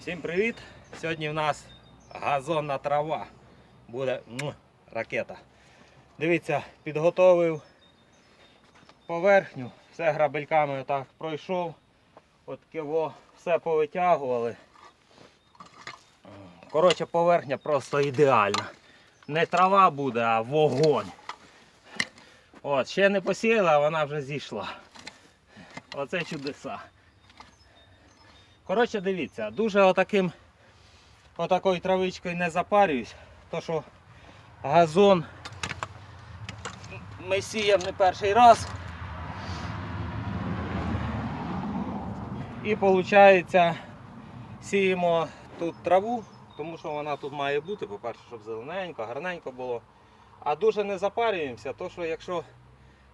Всім привіт! Сьогодні в нас газонна трава. Буде му, ракета. Дивіться, підготовив поверхню, все грабельками отак пройшов. От киво, все повитягували. Коротше, поверхня просто ідеальна. Не трава буде, а вогонь. От, ще не посіяла, а вона вже зійшла. Оце чудеса. Коротше, дивіться, дуже отаким отакою травичкою не запарююсь, то що газон ми сіємо не перший раз. І виходить, сіємо тут траву, тому що вона тут має бути, по-перше, щоб зелененько, гарненько було. А дуже не запарюємося, то що якщо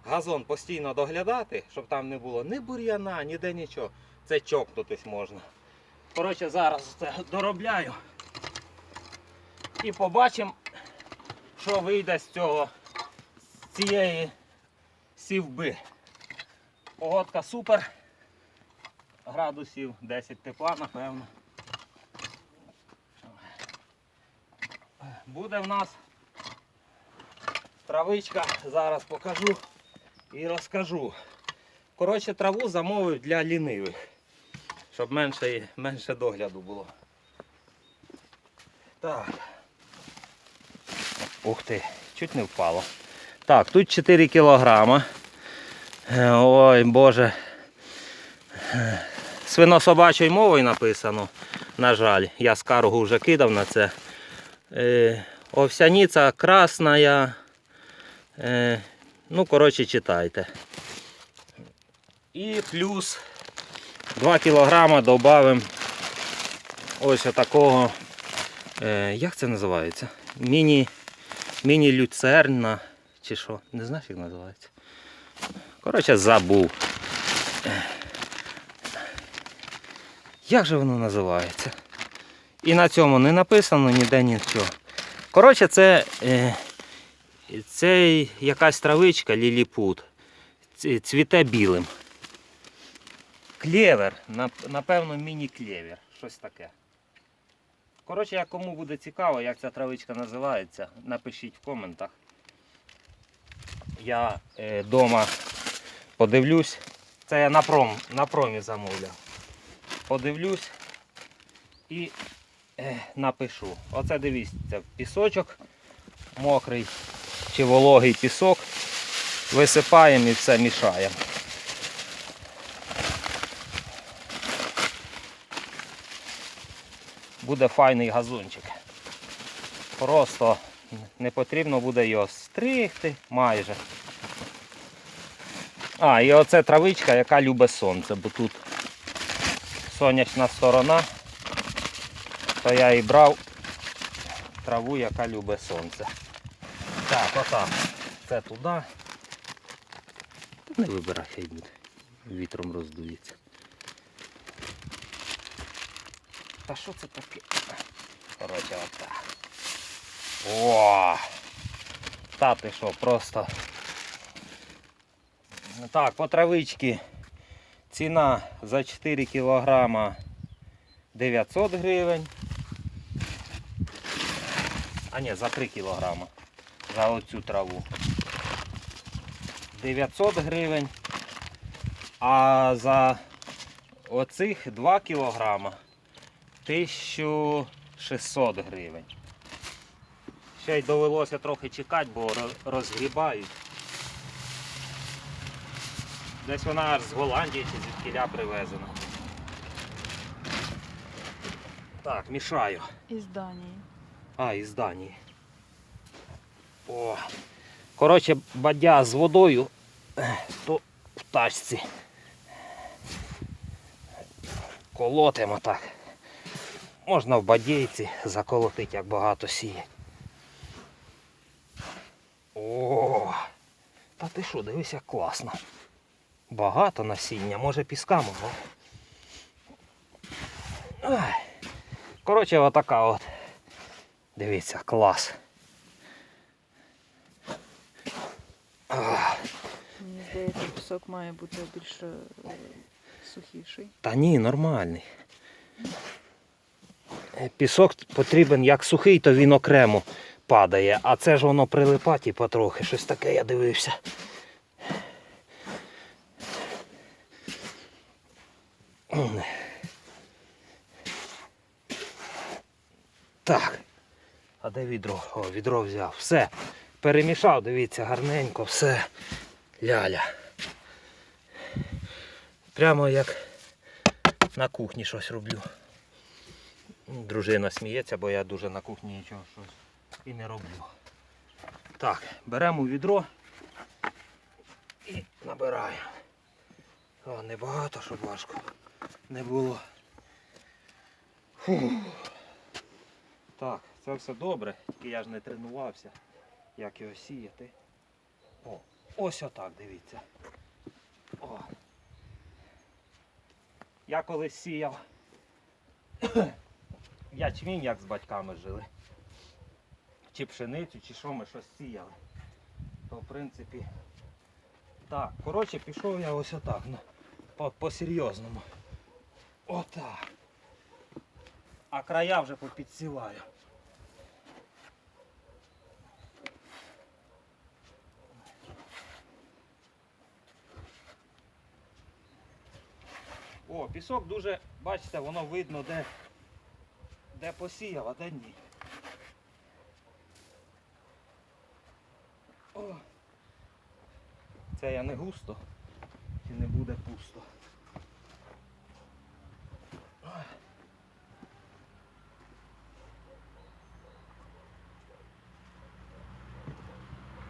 газон постійно доглядати, щоб там не було ні бур'яна, ніде нічого, це чокнутись можна. Коротше, зараз це доробляю. І побачимо, що вийде з цього, з цієї сівби. Погодка супер. Градусів 10 тепла, напевно. Буде в нас травичка, зараз покажу і розкажу. Коротше, траву замовив для лінивих, щоб менше, менше догляду було. Так. Ух ти, чуть не впало. Так, тут 4 кілограма. Е, Ой, Боже. Е, Свинособачою мовою написано. На жаль, я скаргу вже кидав на це. Е, Овсяниця красна. Ну, коротше, читайте. І плюс 2 кілограма додамо ось такого. Е, як це називається? Міні, міні-люцерна чи що? Не знаєш, як називається? Коротше, забув. Як же воно називається? І на цьому не написано ніде нічого. Коротше, це, е, це якась травичка ліліпут. Цвіте білим. Клевер, нап- напевно, міні-клевер. Щось таке. Коротше, як кому буде цікаво, як ця травичка називається, напишіть в коментах. Я вдома подивлюсь. Це я на, пром, на промі замовляв. Подивлюсь і е, напишу. Оце дивіться, пісочок мокрий чи вологий пісок. Висипаємо і все мішаємо. Буде файний газончик. Просто не потрібно буде його стригти майже. А, і оце травичка, яка любить сонце, бо тут сонячна сторона, то я і брав траву, яка любить сонце. Так, отак. Це туди. Не вибирай, хай буде. Вітром роздується. Та що це таке? Коротше, отак. О! Та ти що, просто. Так, по травичці ціна за 4 кілограма 900 гривень. А ні, за 3 кілограма. За оцю траву. 900 гривень. А за оцих 2 кілограма 1600 гривень. Ще й довелося трохи чекати, бо розгрібають. Десь вона аж з Голландії чи звідкіля привезена. Так, мішаю. Із Данії. А, із Данії. О. Коротше, бадя з водою, то в тачці. Колотимо так. Можна в бадійці заколотити, як багато сіє. О! Та ти що, дивись, як класно. Багато насіння, може піска мого. Ай. Коротше, отака от. Дивіться, клас. Мені здається, пісок має бути більш е, сухіший. Та ні, нормальний. Пісок потрібен як сухий, то він окремо падає. А це ж воно прилипа, типу, трохи. Щось таке я дивився. Так. А де відро? О, відро взяв. Все. Перемішав, дивіться, гарненько, все. Ляля. Прямо як на кухні щось роблю. Дружина сміється, бо я дуже на кухні нічого щось і не роблю. Так, беремо відро і набираємо. О, небагато, щоб важко не було. Фух. Так, це все добре, тільки я ж не тренувався, як його сіяти. О, ось отак, дивіться. О. Я колись сіяв. Ячмінь, як з батьками жили. Чи пшеницю, чи що ми щось сіяли. То в принципі. Так, коротше, пішов я ось отак. Ну, по- по-серйозному. Отак. А края вже попідсіваю. О, пісок дуже, бачите, воно видно, де, де посіяв, а де ні. О. Це я не густо, чи не буде пусто.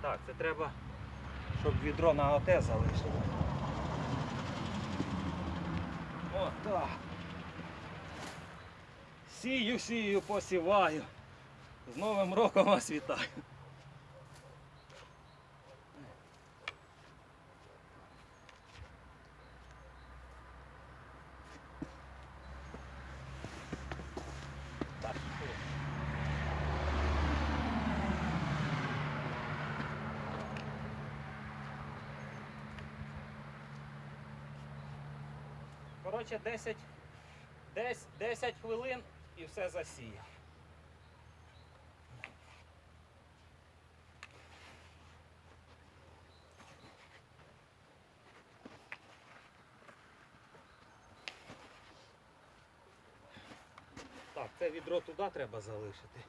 Так, це треба, щоб відро на оте залишило. О, так. Сію, сію, посіваю. З Новим роком вас вітаю. Коротше, 10, десь 10 хвилин і все засіяв. Так, це відро туди треба залишити.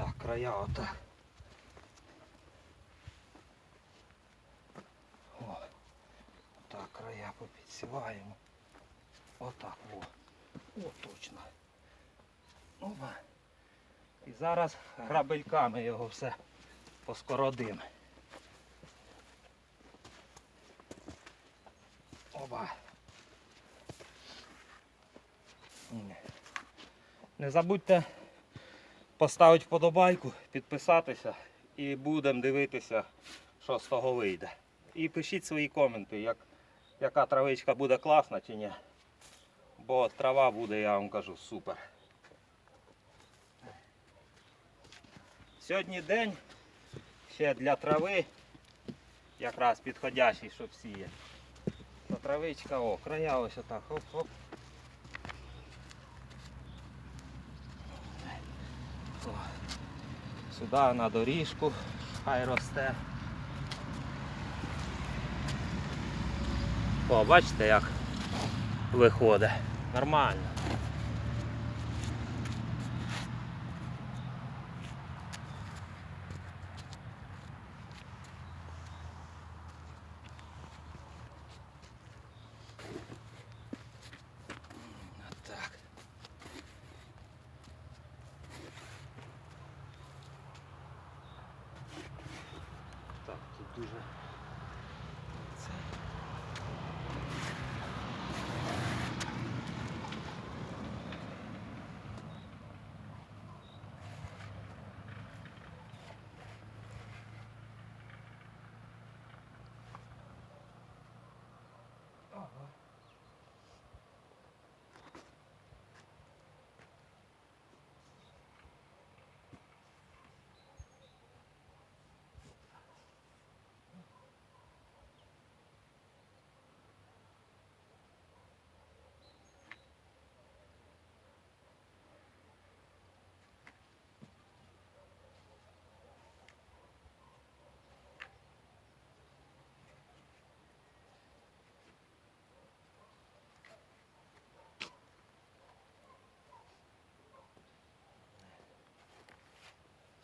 Так, края отак. О, так, края попідсіваємо. Отак, о. О, точно. Опа. І зараз грабельками його все поскородимо. Оба. Не забудьте поставити вподобайку, підписатися і будемо дивитися, що з того вийде. І пишіть свої коменти, як, яка травичка буде класна чи ні. Бо трава буде, я вам кажу, супер. Сьогодні день ще для трави, якраз підходящий, щоб сіяти. Травичка, о, края ось отак, оп-оп. О, Сюди на доріжку, хай росте. О, бачите, як виходить. Нормально. Так. Так,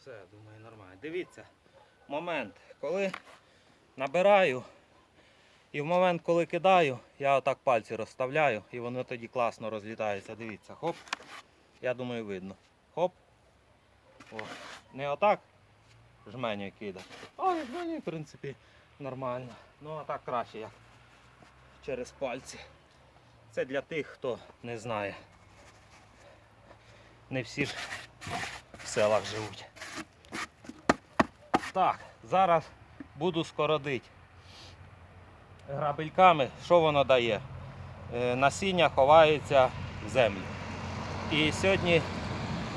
Все, думаю, нормально. Дивіться, момент, коли набираю, і в момент, коли кидаю, я отак пальці розставляю і воно тоді класно розлітається. Дивіться, хоп. Я думаю, видно. Хоп. О. Не отак жменю кидати. А жменю, в принципі, нормально. Ну а так краще як через пальці. Це для тих, хто не знає. Не всі ж в селах живуть. Так, зараз буду скородити грабельками. Що воно дає? Е, Насіння ховається в землю. І сьогодні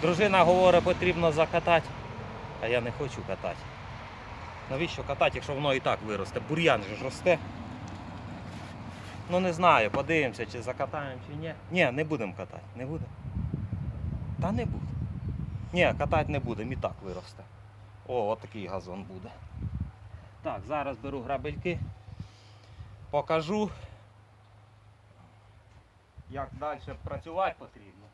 дружина говорить, потрібно закатати, а я не хочу катати. Навіщо катати, якщо воно і так виросте? Бур'ян же ж росте. Ну не знаю, подивимося, чи закатаємо, чи ні. Ні, не будемо катати. Не будемо. Та не буде. Ні, катати не будемо, і так виросте. О, от такий газон буде. Так, зараз беру грабельки, покажу, як далі працювати потрібно.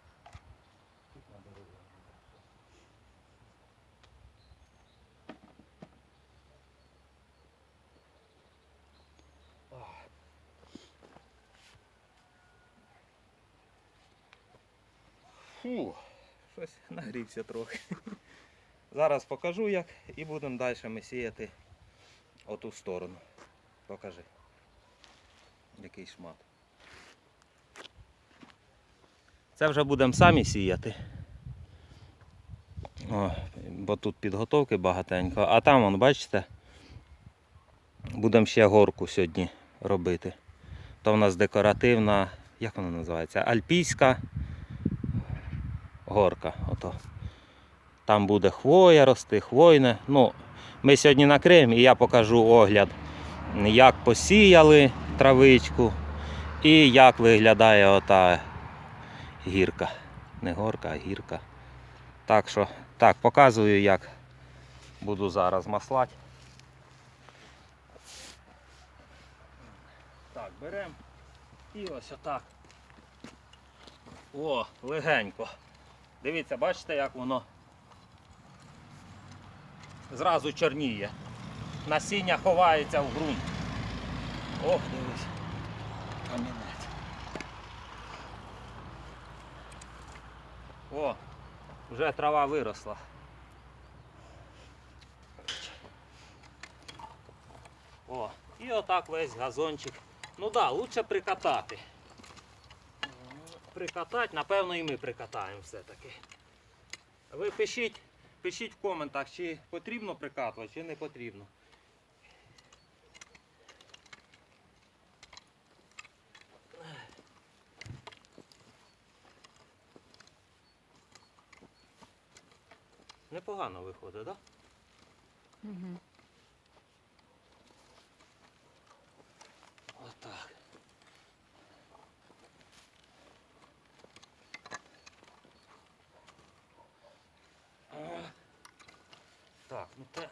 Фу, щось нагрівся трохи. Зараз покажу як і будемо далі ми сіяти оту сторону. Покажи. Який шмат. Це вже будемо самі сіяти. О, бо тут підготовки багатенько. А там, вон, бачите, будемо ще горку сьогодні робити. То в нас декоративна, як вона називається? Альпійська горка. Ото. Там буде хвоя рости, хвойне. Ну, ми сьогодні накриємо і я покажу огляд, як посіяли травичку і як виглядає ота гірка. Не горка, а гірка. Так що, так, показую, як буду зараз маслати. Так, беремо і ось отак. О, легенько. Дивіться, бачите, як воно зразу чорніє. Насіння ховається в ґрунт. Ох, дивись. Камінець. О, вже трава виросла. О, і отак весь газончик. Ну так, да, лучше прикатати. Прикатати, напевно, і ми прикатаємо все-таки. Ви пишіть, пишіть в коментах, чи потрібно прикатувати, чи не потрібно. Непогано виходить, так? Да? Угу. Ну те.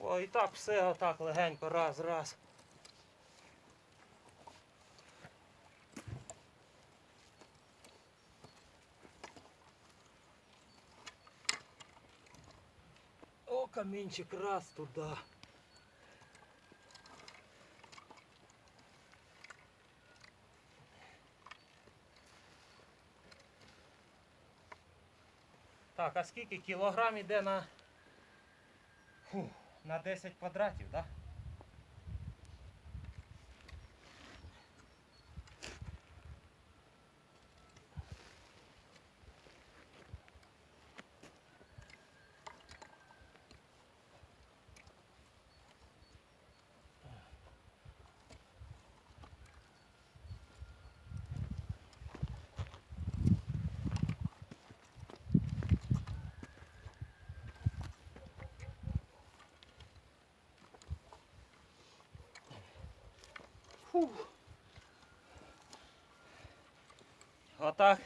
О, і так все отак легенько, раз, раз. О, камінчик раз туди. Так, а скільки кілограм іде на, Фу, на 10 квадратів, так? Да? Отак,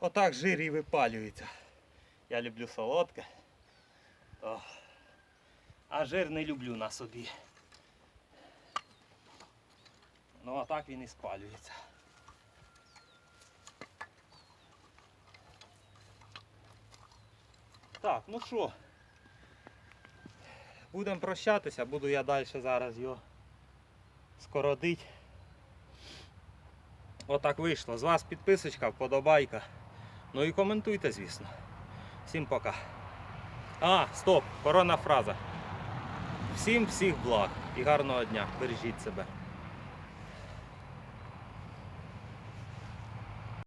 отак жир і випалюється. Я люблю солодке. О. А жир не люблю на собі. Ну а так він і спалюється. Так, ну що, будемо прощатися, буду я далі зараз його скородить. Отак вийшло. З вас підписочка, вподобайка. Ну і коментуйте, звісно. Всім пока. А, стоп, корона фраза. Всім всіх благ і гарного дня. Бережіть себе.